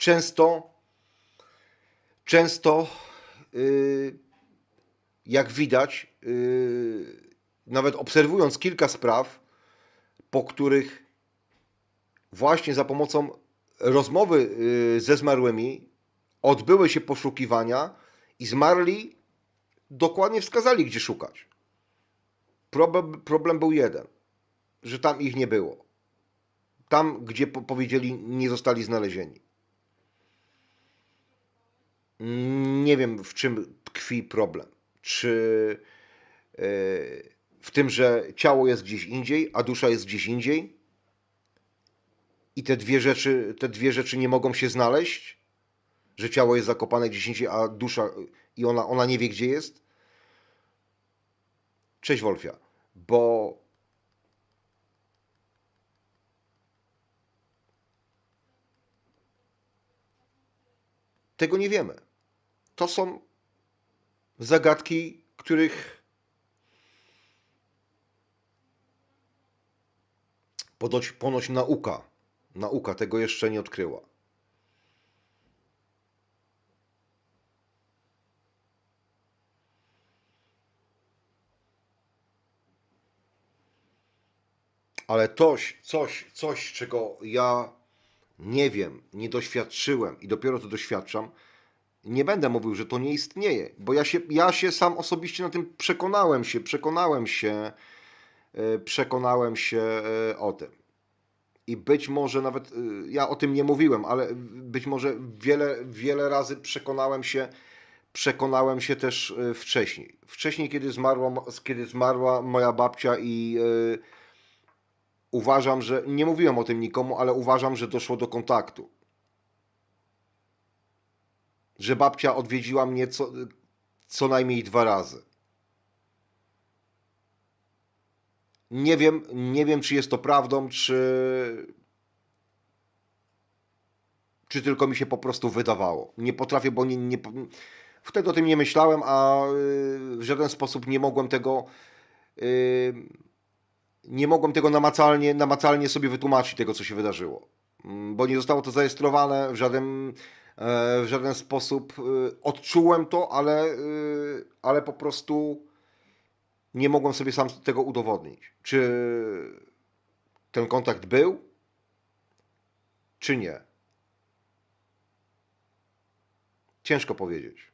często, często, yy, jak widać, yy, nawet obserwując kilka spraw, po których właśnie za pomocą rozmowy yy, ze zmarłymi odbyły się poszukiwania i zmarli dokładnie wskazali, gdzie szukać. Problem, był jeden, że tam ich nie było. Tam, gdzie po- powiedzieli, nie zostali znalezieni. Nie wiem, w czym tkwi problem. Czy e, w tym, że ciało jest gdzieś indziej, a dusza jest gdzieś indziej? I te dwie rzeczy, te dwie rzeczy nie mogą się znaleźć? Że ciało jest zakopane gdzieś indziej, a dusza i ona, ona nie wie, gdzie jest? Cześć Wolfia, bo tego nie wiemy. To są zagadki, których ponoć, ponoć nauka, nauka tego jeszcze nie odkryła. Ale coś, coś, coś, czego ja nie wiem, nie doświadczyłem i dopiero to doświadczam, nie będę mówił, że to nie istnieje, bo ja się, ja się sam osobiście na tym przekonałem się, przekonałem się, e, przekonałem się e, o tym. I być może nawet, e, ja o tym nie mówiłem, ale być może wiele, wiele razy przekonałem się, przekonałem się też wcześniej. Wcześniej, kiedy zmarła, kiedy zmarła moja babcia i uważam, że, nie mówiłem o tym nikomu, ale uważam, że doszło do kontaktu. Że babcia odwiedziła mnie co, co najmniej dwa razy. Nie wiem, nie wiem, czy jest to prawdą, czy, czy tylko mi się po prostu wydawało. Nie potrafię, bo nie, nie, wtedy o tym nie myślałem, a w żaden sposób nie mogłem tego, y, nie mogłem tego namacalnie, namacalnie sobie wytłumaczyć, tego co się wydarzyło. Mm, Bo nie zostało to zarejestrowane w żaden, w żaden sposób. y, Odczułem to, ale, y, ale po prostu nie mogłem sobie sam tego udowodnić. Czy ten kontakt był, czy nie? Ciężko powiedzieć.